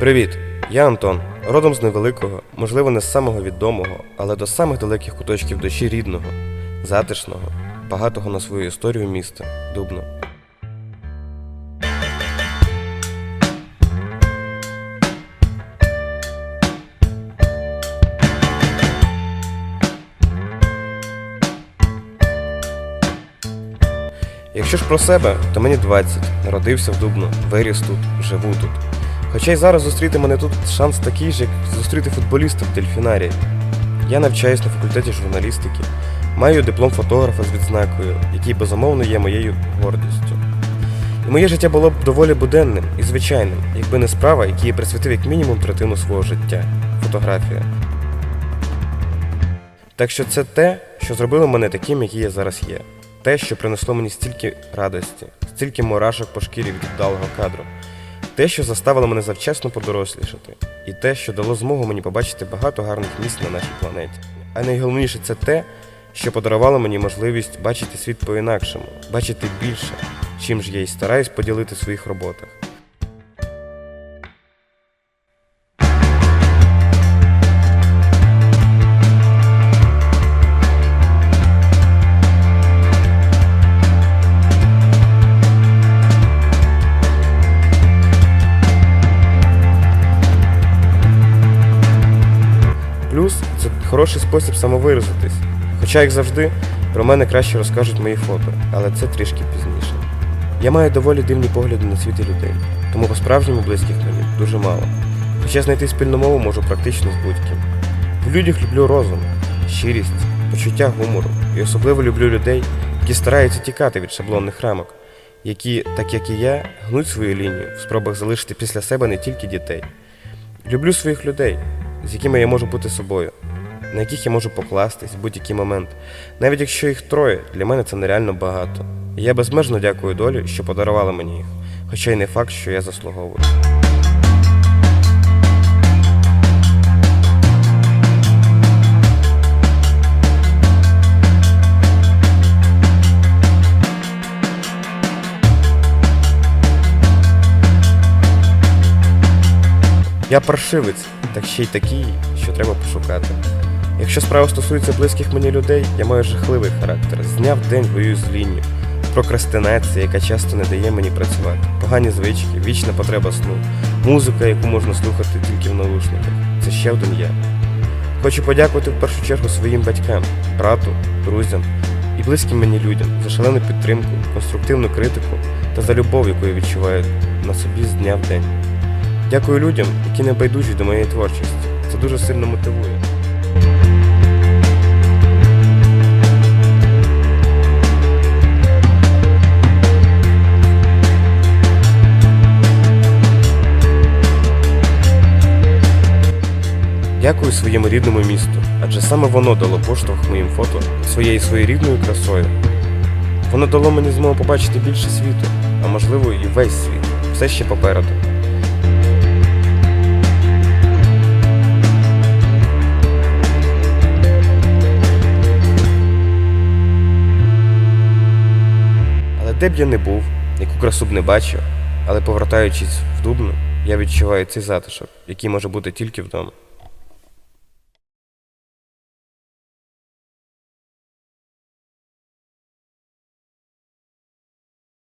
Привіт, я Антон, родом з невеликого, можливо, не з самого відомого, але до самих далеких куточків душі рідного, затишного, багатого на свою історію міста Дубно. Якщо ж про себе, то мені 20, народився в Дубно, виріс тут, живу тут. Хоча й зараз зустріти мене тут шанс такий же, як зустріти футболіста в дельфінарії. Я навчаюсь на факультеті журналістики, маю диплом фотографа з відзнакою, який безумовно є моєю гордістю. І моє життя було б доволі буденним і звичайним, якби не справа, якій я присвятив як мінімум третину свого життя фотографія. Так що це те, що зробило мене таким, який я зараз є. Те, що принесло мені стільки радості, стільки мурашок по шкірі від вдалого кадру. Те, що заставило мене завчасно подорослішати, і те, що дало змогу мені побачити багато гарних місць на нашій планеті. А найголовніше це те, що подарувало мені можливість бачити світ по-інакшому, бачити більше, чим ж я й стараюсь поділити в своїх роботах. Хороший спосіб самовиразитись. Хоча, як завжди, про мене краще розкажуть мої фото, але це трішки пізніше. Я маю доволі дивні погляди на світ і людей, тому по-справжньому близьких мені дуже мало. Хоча знайти спільну мову можу практично з будь-ким. В людях люблю розум, щирість, почуття гумору і особливо люблю людей, які стараються тікати від шаблонних рамок, які, так як і я, гнуть свою лінію в спробах залишити після себе не тільки дітей. Люблю своїх людей, з якими я можу бути собою, на яких я можу покластись в будь-який момент. Навіть якщо їх троє, для мене це нереально багато. І я безмежно дякую долі, що подарувала мені їх, хоча й не факт, що я заслуговую. Я паршивець, так ще й такий, що треба пошукати. Якщо справа стосується близьких мені людей, я маю жахливий характер. З дня в день воюю з лінню. Прокрастинація, яка часто не дає мені працювати, погані звички, вічна потреба сну, музика, яку можна слухати тільки в наушниках. Це ще один я. Хочу подякувати в першу чергу своїм батькам, брату, друзям і близьким мені людям за шалену підтримку, конструктивну критику та за любов, яку я відчуваю на собі з дня в день. Дякую людям, які не байдужі до моєї творчості. Це дуже сильно мотивує. Дякую своєму рідному місту, адже саме воно дало поштовх моїм фото своєю своєрідною красою. Воно дало мені змогу побачити більше світу, а можливо і весь світ. Все ще попереду. Але де б я не був, яку красу б не бачив, але повертаючись в Дубно, я відчуваю цей затишок, який може бути тільки вдома.